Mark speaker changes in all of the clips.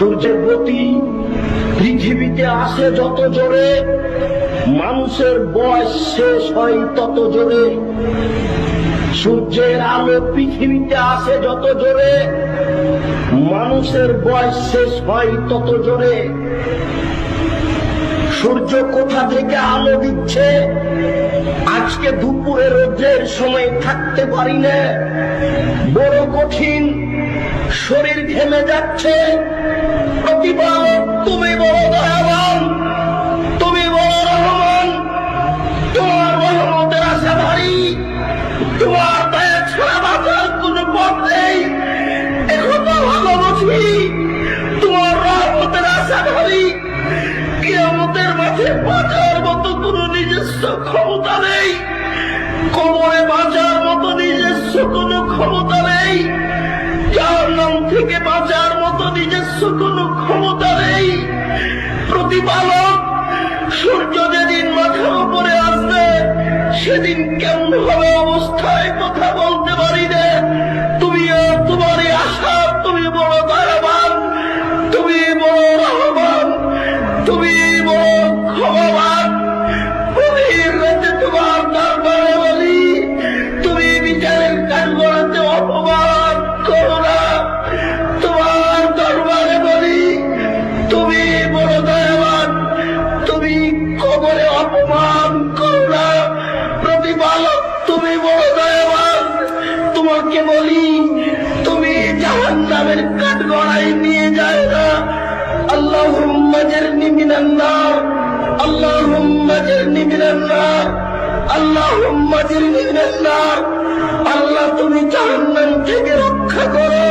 Speaker 1: সূর্যের গতি পৃথিবীতে আসে যত জোরে, মানুষের বয়স শেষ হয় তত জোরে। সূর্যের আলো পৃথিবীতে আসে যত জোরে, মানুষের বয়স শেষ হয় তত জোরে। সূর্য কোথা থেকে আলো দিচ্ছে? আজকে দুপুরে রোদ্রের সময় থাকতে পারি না। বড় কঠিন শরীর ঘেমে যাচ্ছে। প্রতিপালক তুমি বড়। তোমার রহমতের আশা ভারী তোমার মাঠে বাঁচার মতো কোনো নিজস্ব ক্ষমতা নেই। কোমরে বাঁচার মতো নিজস্ব কোনো থেকে বাঁচার মতো নিজস্ব কোনো ক্ষমতা নেই। প্রতিপালক, সূর্য যেদিন মাথার উপরে আসবে, সেদিন কেমন হবে অবস্থায় তুমি বড় তোমাকে বলি, তুমি জাহান নামের কাঠ গড়াই নিয়ে যায় না। আল্লাহ হুম্মাজেরনি মিনান্নার আল্লাহ হুম্মাজেরনি মিনান্নার আল্লাহ হুম্মাজেরনি মিনান্নার আল্লাহ, তুমি জাহান্নাম থেকে রক্ষা করো।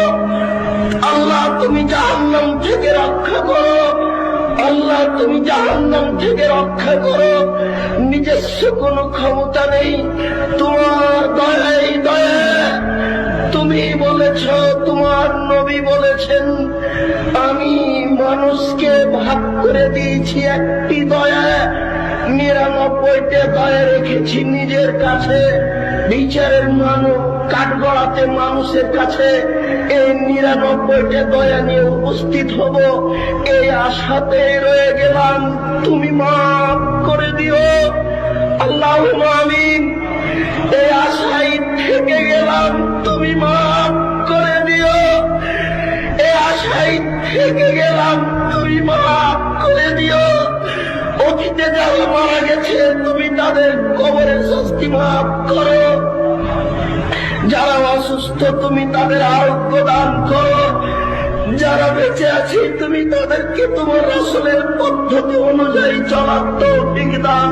Speaker 1: আল্লাহ, তুমি জাহান্নাম থেকে রক্ষা করো। আল্লাহ, তুমি জাহান্নাম থেকে রক্ষা করো। নিজস্ব কোনো ক্ষমতা নেই। তোমার বলেছেন, আমি মানুষকে ভাগ করে দিয়েছি একটি দয়া, নিরানব্বইটা দয়া রেখেছি নিজের কাছে। বিচারের মানুষ কাঠগড়াতে মানুষের কাছে এই নিরানব্বইটা দয়া নিয়ে উপস্থিত হব। এই আশাতে রয়ে গেলাম। তুমি মাফ করে দিও। থেকে গেলাম, তুমি মাফ করে দিও। অতীতে যারা মারা গেছে, তুমি তাদের কবরের শাস্তি মাফ করো। যারা অসুস্থ, তুমি তাদের আরোগ্য দান করো। যারা বেঁচে আছে, তুমি তাদেরকে তোমার আসলের পদ্ধতি অনুযায়ী চলার তো দান